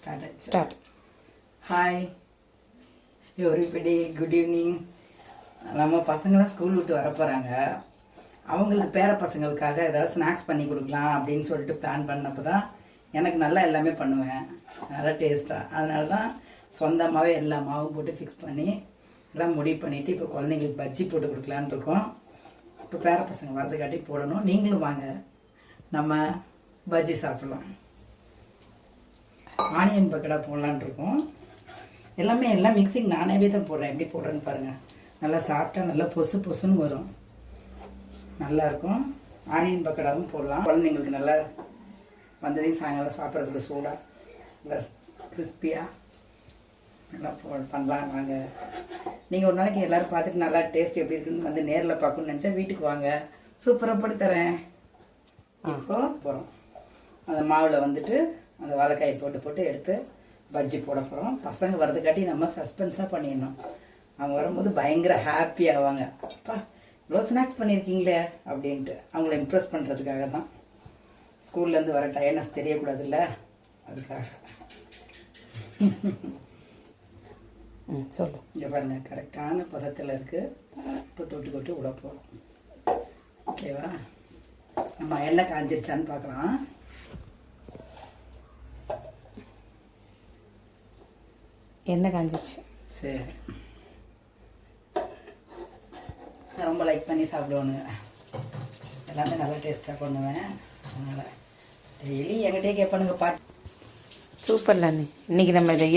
Start start hi everybody good evening நம்ம பசங்களாம் school விட்டு வர போகிறாங்க அவங்களுக்கு பேர பசங்களுக்காக ஏதாவது ஸ்நாக்ஸ் பண்ணி கொடுக்கலாம் அப்படின்னு சொல்லிட்டு பிளான் பண்ணப்போ தான் எனக்கு நல்லா எல்லாமே பண்ணுவேன். நல்லா டேஸ்ட்டாக அதனால தான் சொந்தமாகவே எல்லா மாவும் போட்டு ஃபிக்ஸ் பண்ணி எல்லாம் முடிவு பண்ணிவிட்டு இப்போ குழந்தைங்களுக்கு பஜ்ஜி போட்டு கொடுக்கலான்னு இருக்கோம். இப்போ பேர பசங்க வரதுக்காட்டி போடணும். நீங்களும் வாங்க. நம்ம பஜ்ஜி சாப்பிட்லாம். ஆனியன் பக்கடா போடலான்னு இருக்கோம். எல்லாமே எல்லாம் மிக்சிங் நானாவே தான் போடுறேன். எப்படி போடுறேன்னு பாருங்கள் நல்லா சாப்பிட்டா நல்லா பொசு பொசுன்னு வரும். நல்லாயிருக்கும் ஆனியன் பக்கடாவும் போடலாம். குழந்தைங்களுக்கு நல்லா வந்ததையும் சாயங்காலம் சாப்பிட்றதுக்கு சூடாக நல்லா கிறிஸ்பியாக நல்லா போ பண்ணலாம் வாங்க. நீங்கள் ஒரு நாளைக்கு எல்லோரும் பார்த்துட்டு நல்லா டேஸ்ட் எப்படி இருக்குன்னு வந்து நேரில் பார்க்கணும்னு நினச்சா வீட்டுக்கு வாங்க. சூப்பராக போட்டு தரேன். இப்போ போகிறோம் அந்த மாவில் வந்துட்டு அந்த வாழைக்காயை போட்டு போட்டு எடுத்து பஜ்ஜி போட போகிறோம் பசங்க வரதுக்காட்டி நம்ம சஸ்பென்ஸாக பண்ணிடணும். அவங்க வரும்போது பயங்கர ஹாப்பி ஆவாங்க. அப்பா இவ்வளோ ஸ்நாக்ஸ் பண்ணியிருக்கீங்களே அப்படின்ட்டு அவங்கள இம்ப்ரெஸ் பண்ணுறதுக்காக தான். ஸ்கூல்லேருந்து வர டயர்னஸ் தெரியக்கூடாதுல்ல? அதுக்காக. ம் சொல்லு. இங்கே பாருங்க கரெக்டான பதத்தில் இருக்குது இப்போ தொட்டு தொட்டு விட போகிறோம் ஓகேவா நம்ம எண்ணெய் காஞ்சிருச்சான்னு பார்க்கலாம். எண்ணெய் காஞ்சிச்சு. சரி. ரொம்ப லைக் பண்ணி சாப்பிடுவானுங்க எல்லாமே நல்லா டேஸ்ட்டாக பண்ணுவேன். அதனால் டெய்லி என்கிட்டயே கேட்பானுங்க பாட்டு. சூப்பர்ல அண்ணி. இன்னைக்கு நம்ம இதை